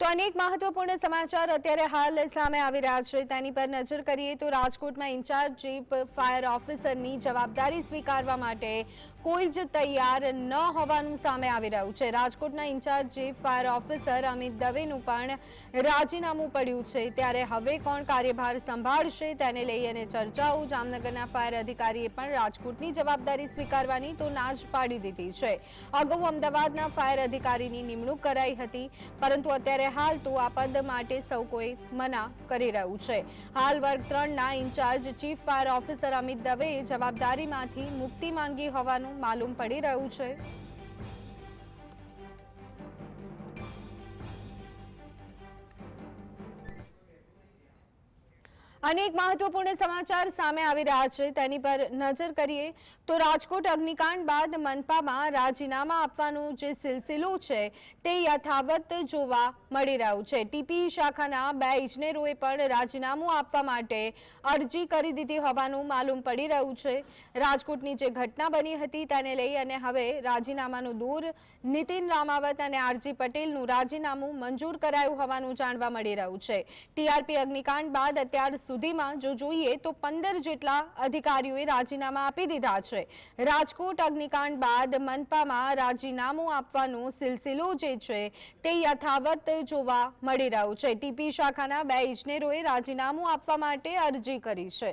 તો અનેક મહત્વપૂર્ણ સમાચાર અત્યારે હાલ સામે આવી રહ્યા છે. તેની પર નજર કરીએ તો રાજકોટમાં ઇન્ચાર્જ ચીફ ફાયર ઓફિસરની જવાબદારી સ્વીકારવા માટે કોઈ જ તૈયાર ન હોવાનું સામે આવી રહ્યું છે. રાજકોટના incharge chief fire officer Amit દવેનું પણ રાજીનામું પડ્યું છે. ત્યારે હવે કોણ કાર્યભાર સંભાળશે તેને લઈ અને ચર્ચાઓ જામનગરના ફાયર અધિકારીએ પણ રાજકોટની જવાબદારી સ્વીકારવાની તો ના જ પાડી દીધી છે. અગાઉ અમદાવાદના ફાયર અધિકારીની નિમણૂક કરાઈ હતી, પરંતુ અત્યારે હાલ તો આ પદ માટે સૌ કોઈ મના કરી રહ્યું છે. હાલ વર્ગ ત્રણના incharge chief fire officer Amit દવેએ જવાબદારીમાંથી મુક્તિ માંગી હોવાનું માલુમ પડી રહ્યું છે. અનેક મહત્વપૂર્ણ સમાચાર સામે આવી રહ્યા છે. તેની પર નજર કરીએ તો રાજકોટ અગ્નિકાંડ બાદ મનપામાં રાજીનામા આપવાનું જે સિલસિલો છે તે યથાવત જોવા મળી રહ્યું છે. ટીપી શાખાના બે ઇજનેરોએ પણ રાજીનામું આપવા માટે અરજી કરી દીધી હોવાનું માલુમ પડી રહ્યું છે. રાજકોટની જે ઘટના બની હતી તેને લઈ અને હવે રાજીનામાનું દૂર નીતિન રામાવત અને આરજી પટેલનું રાજીનામું મંજૂર કરાયું હોવાનું જાણવા મળી રહ્યું છે. ટીઆરપી અગ્નિકાંડ બાદ અત્યાર સુધીમાં જો જોઈએ તો પંદર જેટલા અધિકારીઓએ રાજીનામા આપી દીધા છે. રાજકોટ અગ્નિકાંડ બાદ મનપામાં રાજીનામું આપવાનો સિલસિલો જે છે તે યથાવત જોવા મળી રહ્યું છે. ટીપી શાખાના બે ઇજનેરોએ રાજીનામું આપવા માટે અરજી કરી છે.